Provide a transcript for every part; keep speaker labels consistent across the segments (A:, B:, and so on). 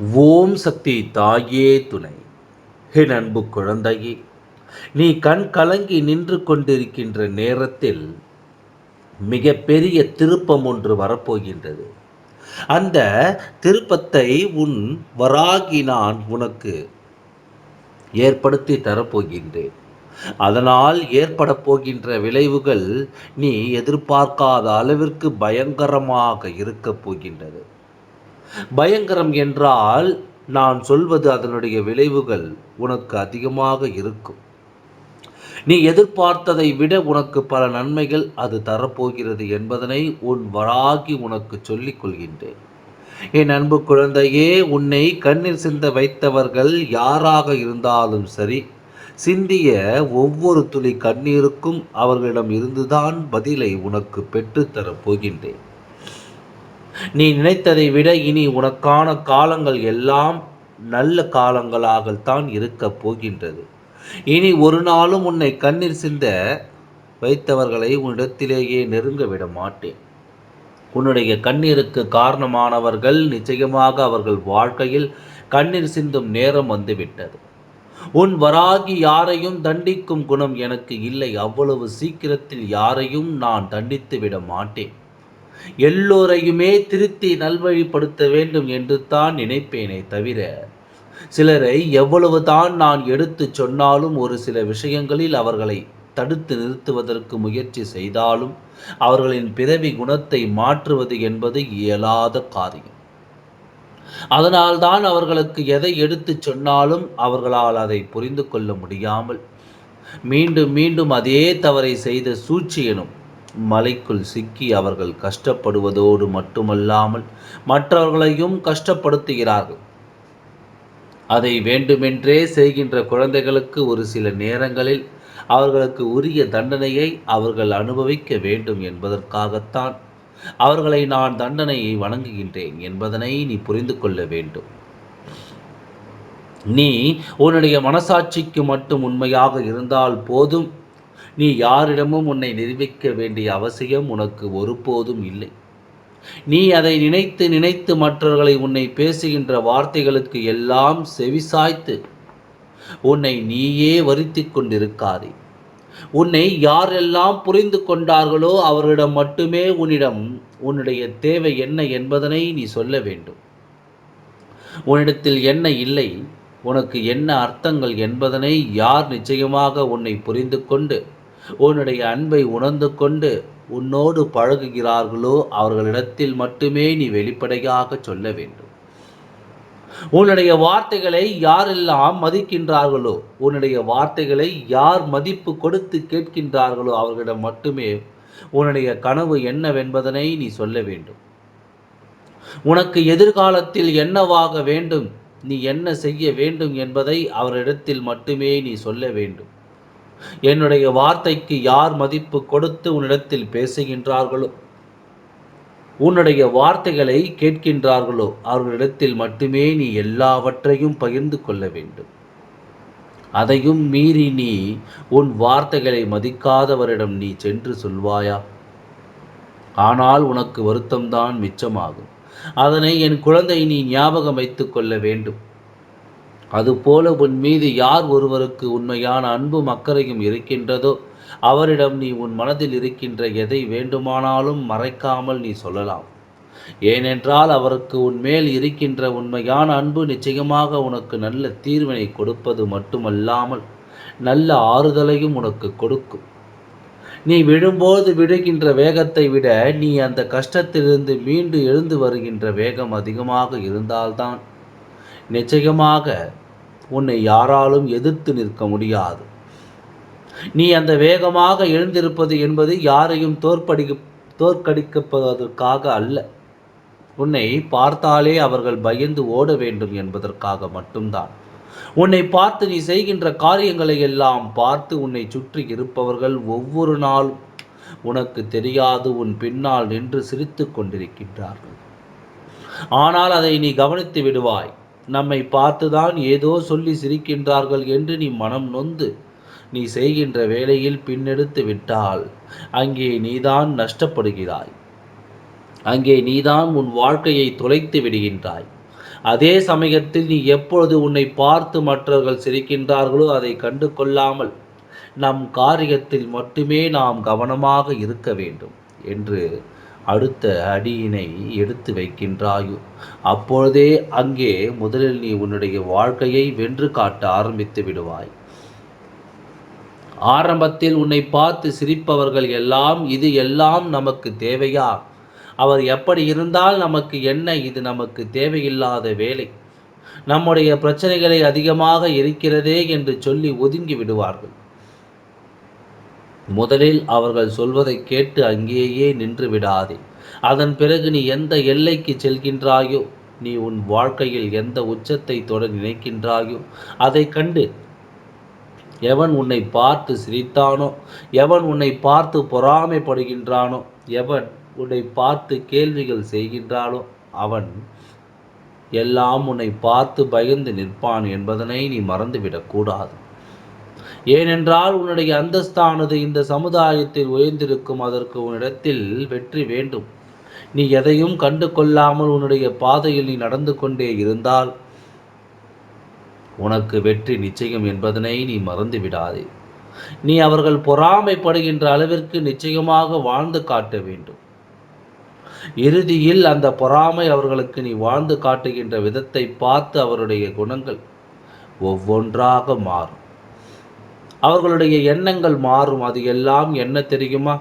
A: ஓம் சக்தி தாயே துணை. ஹே அன்பு குழந்தையே நீ கண் கலங்கி நின்று கொண்டிருக்கின்ற நேரத்தில் மிக பெரிய திருப்பம் ஒன்று வரப்போகின்றது. அந்த திருப்பத்தை உன் வராகி நான் உனக்கு ஏற்படுத்தி தரப்போகின்றேன். அதனால் ஏற்பட போகின்ற விளைவுகள் நீ எதிர்பார்க்காத அளவிற்கு பயங்கரமாக இருக்கப் போகின்றது. பயங்கரம் என்றால் நான் சொல்வது அதனுடைய விளைவுகள் உனக்கு அதிகமாக இருக்கும். நீ எதிர்பார்த்ததை விட உனக்கு பல நன்மைகள் அது தரப்போகிறது என்பதனை உன் வராகி உனக்கு சொல்லிக் கொள்கின்றேன். என் அன்பு குழந்தையே உன்னை கண்ணீர் சிந்த வைத்தவர்கள் யாராக இருந்தாலும் சரி சிந்திய ஒவ்வொரு துளி கண்ணீருக்கும் அவர்களிடம் இருந்துதான் பதிலை உனக்கு பெற்றுத்தரப் போகின்றேன். நீ நினைத்ததை விட இனி உனக்கான காலங்கள் எல்லாம் நல்ல காலங்களாகத்தான் இருக்கப் போகின்றது. இனி ஒரு நாளும் உன்னை கண்ணீர் சிந்த வைத்தவர்களை உன்னிடத்திலேயே நெருங்க விட மாட்டேன். உன்னுடைய கண்ணீருக்கு காரணமானவர்கள் நிச்சயமாக அவர்கள் வாழ்க்கையில் கண்ணீர் சிந்தும் நேரம் வந்துவிட்டது. உன் வராகி யாரையும் தண்டிக்கும் குணம் எனக்கு இல்லை. அவ்வளவு சீக்கிரத்தில் யாரையும் நான் தண்டித்து விட மாட்டேன். எல்லோரையுமே திருத்தி நல்வழிப்படுத்த வேண்டும் என்று தான் நினைப்பேனே தவிர சிலரை எவ்வளவுதான் நான் எடுத்து சொன்னாலும் ஒரு சில விஷயங்களில் அவர்களை தடுத்து நிறுத்துவதற்கு முயற்சி செய்தாலும் அவர்களின் பிறவி குணத்தை மாற்றுவது என்பது இயலாத காரியம். அதனால்தான் அவர்களுக்கு எதை எடுத்து சொன்னாலும் அவர்களால் அதை புரிந்து கொள்ள முடியாமல் மீண்டும் மீண்டும் அதே தவறை செய்த சூழ்ச்சி எனும் மலைக்குள் சிக்கி அவர்கள் கஷ்டப்படுவதோடு மட்டுமல்லாமல் மற்றவர்களையும் கஷ்டப்படுத்துகிறார்கள். அதை வேண்டுமென்றே செய்கின்ற குழந்தைகளுக்கு ஒரு சில நேரங்களில் அவர்களுக்கு உரிய தண்டனையை அவர்கள் அனுபவிக்க வேண்டும் என்பதற்காகத்தான் அவர்களை நான் தண்டனையை வணங்குகின்றேன் என்பதனை நீ புரிந்து கொள்ள வேண்டும். நீ உன்னுடைய மனசாட்சிக்கு மட்டும் உண்மையாக இருந்தால் போதும். நீ யாரிடமும் உன்னை நிரூபிக்க வேண்டிய அவசியம் உனக்கு ஒருபோதும் இல்லை. நீ அதை நினைத்து நினைத்து மற்றவர்களை உன்னை பேசுகின்ற வார்த்தைகளுக்கு எல்லாம் செவிசாய்த்து உன்னை நீயே வருத்தி கொண்டிருக்காதே. உன்னை யாரெல்லாம் புரிந்து கொண்டார்களோ அவரிடம் மட்டுமே உன்னிடம் உன்னுடைய தேவை என்ன என்பதனை நீ சொல்ல வேண்டும். உன்னிடத்தில் என்ன இல்லை உனக்கு என்ன அர்த்தங்கள் என்பதனை யார் நிச்சயமாக உன்னை புரிந்து கொண்டு உன்னுடைய அன்பை உணர்ந்து கொண்டு உன்னோடு பழகுகிறார்களோ அவர்களிடத்தில் மட்டுமே நீ வெளிப்படையாக சொல்ல வேண்டும். உன்னுடைய வார்த்தைகளை யாரெல்லாம் மதிக்கின்றார்களோ உன்னுடைய வார்த்தைகளை யார் மதிப்பு கொடுத்து கேட்கின்றார்களோ அவர்களிடம் மட்டுமே உன்னுடைய கனவு என்னவென்பதனை நீ சொல்ல வேண்டும். உனக்கு எதிர்காலத்தில் என்னவாக வேண்டும்? நீ என்ன செய்ய வேண்டும் என்பதை அவரிடத்தில் மட்டுமே நீ சொல்ல வேண்டும். என்னுடைய வார்த்தைக்கு யார் மதிப்பு கொடுத்து உன்னிடத்தில் பேசுகின்றார்களோ? உன்னுடைய வார்த்தைகளை கேட்கின்றார்களோ? அவர்களிடத்தில் மட்டுமே நீ எல்லாவற்றையும் பகிர்ந்து கொள்ள வேண்டும். அதையும் மீறி நீ உன் வார்த்தைகளை மதிக்காதவரிடம் நீ சென்று சொல்வாயா? ஆனால் உனக்கு வருத்தம்தான் மிச்சமாகும். அதனை என் குழந்தை நீ ஞாபகம் வைத்து கொள்ள வேண்டும். அதுபோல உன் மீது யார் ஒருவருக்கு உண்மையான அன்பும் அக்கறையும் இருக்கின்றதோ அவரிடம் நீ உன் மனதில் இருக்கின்ற எதை வேண்டுமானாலும் மறைக்காமல் நீ சொல்லலாம். ஏனென்றால் அவருக்கு உன்மேல் இருக்கின்ற உண்மையான அன்பு நிச்சயமாக உனக்கு நல்ல தீர்வினை கொடுப்பது மட்டுமல்லாமல் நல்ல ஆறுதலையும் உனக்கு கொடுக்கும். நீ விழும்போது விடுகின்ற வேகத்தை விட நீ அந்த கஷ்டத்திலிருந்து மீண்டு எழுந்து வருகின்ற வேகம் அதிகமாக இருந்தால்தான். நிச்சயமாக உன்னை யாராலும் எதிர்த்து நிற்க முடியாது. நீ அந்த வேகமாக எழுந்திருப்பது என்பது யாரையும் தோற்படி தோற்கடிக்கப்படுவதற்காக அல்ல. உன்னை பார்த்தாலே அவர்கள் பயந்து ஓட வேண்டும் என்பதற்காக மட்டும்தான். உன்னை பார்த்து நீ செய்கின்ற காரியங்களை எல்லாம் பார்த்து உன்னை சுற்றி இருப்பவர்கள் ஒவ்வொரு நாளும் உனக்கு தெரியாது உன் பின்னால் நின்று சிரித்து கொண்டிருக்கின்றார்கள். ஆனால் அதை நீ கவனித்து விடுவாய். நம்மை பார்த்துதான் ஏதோ சொல்லி சிரிக்கின்றார்கள் என்று நீ மனம் நொந்து நீ செய்கின்ற வேலையில் பின்னெடுத்து விட்டால் அங்கே நீதான் நஷ்டப்படுகிறாய். அங்கே நீதான் உன் வாழ்க்கையை தொலைத்து விடுகின்றாய். அதே சமயத்தில் நீ எப்பொழுது உன்னை பார்த்து மற்றவர்கள் சிரிக்கின்றார்களோ அதை கண்டு கொள்ளாமல் நம் காரியத்தில் மட்டுமே நாம் கவனமாக இருக்க வேண்டும் என்று அடுத்த அடியினை எடுத்து வைக்கின்றாயோ. அப்பொழுதே அங்கே முதலில் நீ உன்னுடைய வாழ்க்கையை வென்று காட்ட ஆரம்பித்து விடுவாய். ஆரம்பத்தில் உன்னை பார்த்து சிரிப்பவர்கள் எல்லாம் இது எல்லாம் நமக்கு தேவையா? அவர் எப்படி இருந்தால் நமக்கு என்ன? இது நமக்கு தேவையில்லாத வேலை. நம்முடைய பிரச்சனைகளை அதிகமாக இருக்கிறதே என்று சொல்லி ஒதுங்கி விடுவார்கள். முதலில் அவர்கள் சொல்வதை கேட்டு அங்கேயே நின்று விடாதே. அதன் பிறகு நீ எந்த எல்லைக்கு செல்கின்றாயோ நீ உன் வாழ்க்கையில் எந்த உச்சத்தை தொட நினைக்கின்றாயோ அதை கண்டு எவன் உன்னை பார்த்து சிரித்தானோ எவன் உன்னை பார்த்து பொறாமைப்படுகின்றானோ எவன் உன்னை பார்த்து கேள்விகள் செய்கின்றாலும் அவன் எல்லாம் உன்னை பார்த்து பயந்து நிற்பான் என்பதனை நீ மறந்துவிடக்கூடாது ஏனென்றால் உன்னுடைய அந்தஸ்தானது இந்த சமுதாயத்தில் உயர்ந்திருக்கும் அதற்கு உன்னிடத்தில் வெற்றி வேண்டும். நீ எதையும் கண்டு கொள்ளாமல் உன்னுடைய பாதையில் நீ நடந்து கொண்டே இருந்தால் உனக்கு வெற்றி நிச்சயம் என்பதனை நீ மறந்து விடாதே நீ அவர்கள் பொறாமைப்படுகின்ற அளவிற்கு நிச்சயமாக வாழ்ந்து காட்ட வேண்டும். இறுதியில் அந்த பொறாமை அவர்களுக்கு நீ வாழ்ந்து காட்டுகின்ற விதத்தை பார்த்து அவருடைய குணங்கள் ஒவ்வொன்றாக மாறும். அவர்களுடைய எண்ணங்கள் மாறும். அது எல்லாம் என்ன தெரியுமா?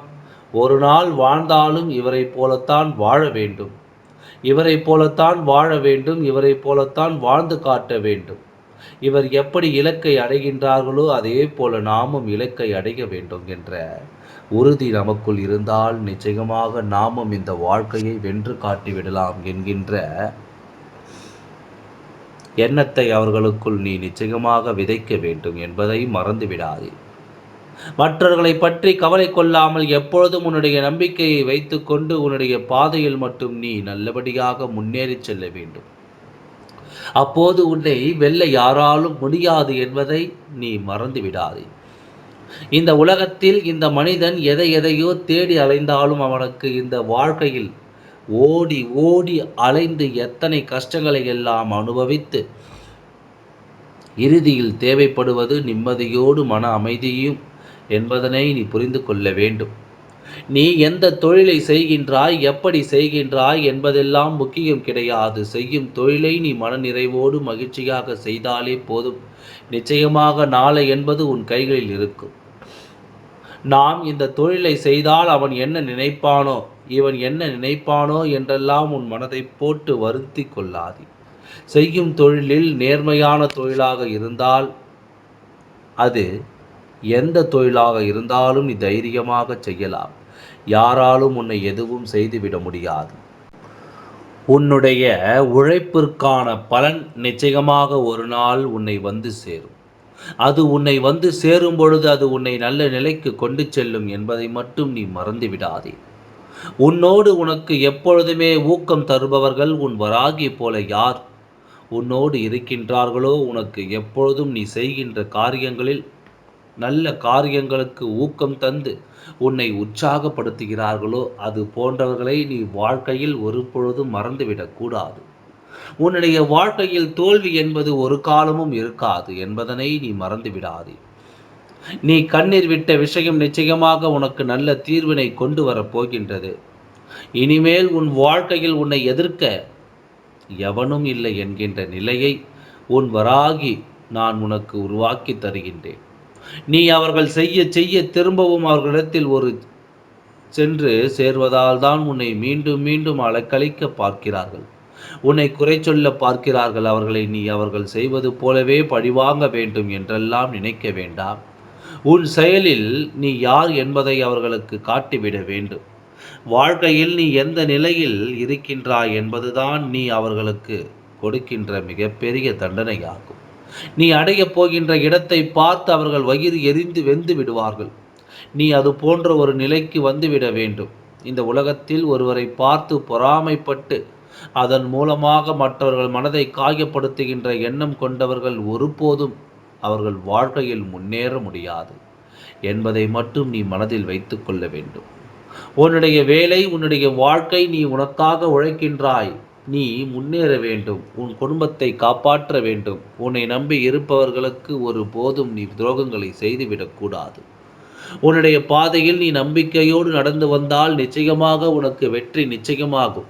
A: ஒரு நாள் வாழ்ந்தாலும் இவரை போலத்தான் வாழ வேண்டும். இவரை போலத்தான் வாழ வேண்டும். இவரை போலத்தான் வாழ்ந்து காட்ட வேண்டும். இவர் எப்படி இலக்கை அடைகின்றார்களோ அதே போல நாமும் இலக்கை அடைய வேண்டும் என்ற உறுதி நமக்குள் இருந்தால் நிச்சயமாக நாமும் இந்த வாழ்க்கையை வென்று காட்டிவிடலாம் என்கின்ற எண்ணத்தை அவர்களுக்குள் நீ நிச்சயமாக விதைக்க வேண்டும் என்பதை மறந்துவிடாதே. மற்றவர்களை பற்றி கவலை கொள்ளாமல் எப்பொழுதும் உன்னுடைய நம்பிக்கையை வைத்துக்கொண்டு உன்னுடைய பாதையில் மட்டும் நீ நல்லபடியாக முன்னேறி செல்ல வேண்டும். அப்போது உன்னை வெல்ல யாராலும் முடியாது என்பதை நீ மறந்து விடாதே இந்த உலகத்தில் இந்த மனிதன் எதை எதையோ தேடி அலைந்தாலும் அவனுக்கு இந்த வாழ்க்கையில் ஓடி ஓடி அலைந்து எத்தனை கஷ்டங்களை எல்லாம் அனுபவித்து இறுதியில் தேவைப்படுவது நிம்மதியோடு மன அமைதியும் என்பதனை நீ புரிந்து கொள்ள வேண்டும். நீ எந்த தொழிலை செய்கின்றாய் எப்படி செய்கின்றாய் என்பதெல்லாம் முக்கியம் கிடையாது. செய்யும் தொழிலை நீ மனநிறைவோடு மகிழ்ச்சியாக செய்தாலே போதும். நிச்சயமாக நாளை என்பது உன் கைகளில் இருக்கும். நாம் இந்த தொழிலை செய்தால் அவன் என்ன நினைப்பானோ இவன் என்ன நினைப்பானோ என்றெல்லாம் உன் மனதை போட்டு வருத்தி கொள்ளாதே. செய்யும் தொழிலில் நேர்மையான தொழிலாக இருந்தால் அது எந்த தொழிலாக இருந்தாலும் நீ தைரியமாக செய்யலாம். யாராலும் உன்னை எதுவும் செய்துவிட முடியாது. உன்னுடைய உழைப்பிற்கான பலன் நிச்சயமாக ஒரு நாள் உன்னை வந்து சேரும். அது உன்னை வந்து சேரும் பொழுது அது உன்னை நல்ல நிலைக்கு கொண்டு செல்லும் என்பதை மட்டும் நீ மறந்து விடாதே உன்னோடு உனக்கு எப்பொழுதுமே ஊக்கம் தருபவர்கள் உன் வராகி போல யார்? உன்னோடு இருக்கின்றார்களோ உனக்கு எப்பொழுதும் நீ செய்கின்ற காரியங்களில் நல்ல காரியங்களுக்கு ஊக்கம் தந்து உன்னை உற்சாகப்படுத்துகிறார்களோ அது போன்றவர்களை நீ வாழ்க்கையில் ஒரு பொழுதும் மறந்துவிடக்கூடாது. உன்னுடைய வாழ்க்கையில் தோல்வி என்பது ஒரு காலமும் இருக்காது என்பதனை நீ மறந்து விடாதே நீ கண்ணீர் விட்ட விஷயம் நிச்சயமாக உனக்கு நல்ல தீர்வினை கொண்டு வரப் போகின்றது. இனிமேல் உன் வாழ்க்கையில் உன்னை எதிர்க்க எவனும் இல்லை என்கின்ற நிலையை உன் வராகி நான் உனக்கு உருவாக்கி தருகின்றேன். நீ அவர்கள் செய்ய செய்ய திரும்பவும் அவர்களிடத்தில் ஒரு சென்று சேர்வதால் தான் உன்னை மீண்டும் மீண்டும் அலக்கழிக்க பார்க்கிறார்கள். உன்னை குறை சொல்ல பார்க்கிறார்கள் அவர்களை நீ அவர்கள் செய்வது போலவே பழிவாங்க வேண்டும் என்றெல்லாம் நினைக்க வேண்டாம். உன் செயலில் நீ யார் என்பதை அவர்களுக்கு காட்டிவிட வேண்டும். வாழ்க்கையில் நீ எந்த நிலையில் இருக்கின்றாய் என்பதுதான் நீ அவர்களுக்கு கொடுக்கின்ற மிகப்பெரிய தண்டனையாகும். நீ அடையப் போகின்ற இடத்தை பார்த்து அவர்கள் வயிறு எரிந்து வெந்து விடுவார்கள். நீ அது போன்ற ஒரு நிலைக்கு வந்துவிட வேண்டும். இந்த உலகத்தில் ஒருவரை பார்த்து பொறாமைப்பட்டு அதன் மூலமாக மற்றவர்கள் மனதை காயப்படுத்துகின்ற எண்ணம் கொண்டவர்கள் ஒருபோதும் அவர்கள் வாழ்க்கையில் முன்னேற முடியாது. என்பதை மட்டும் நீ மனதில் வைத்து கொள்ள வேண்டும். உன்னுடைய வேலை உன்னுடைய வாழ்க்கை நீ உனக்காக உழைக்கின்றாய். நீ முன்னேற வேண்டும். உன் குடும்பத்தை காப்பாற்ற வேண்டும். உன்னை நம்பி இருப்பவர்களுக்கு ஒரு போதும் நீ துரோகங்களை செய்துவிடக்கூடாது உன்னுடைய பாதையில் நீ நம்பிக்கையோடு நடந்து வந்தால் நிச்சயமாக உனக்கு வெற்றி நிச்சயமாகும்.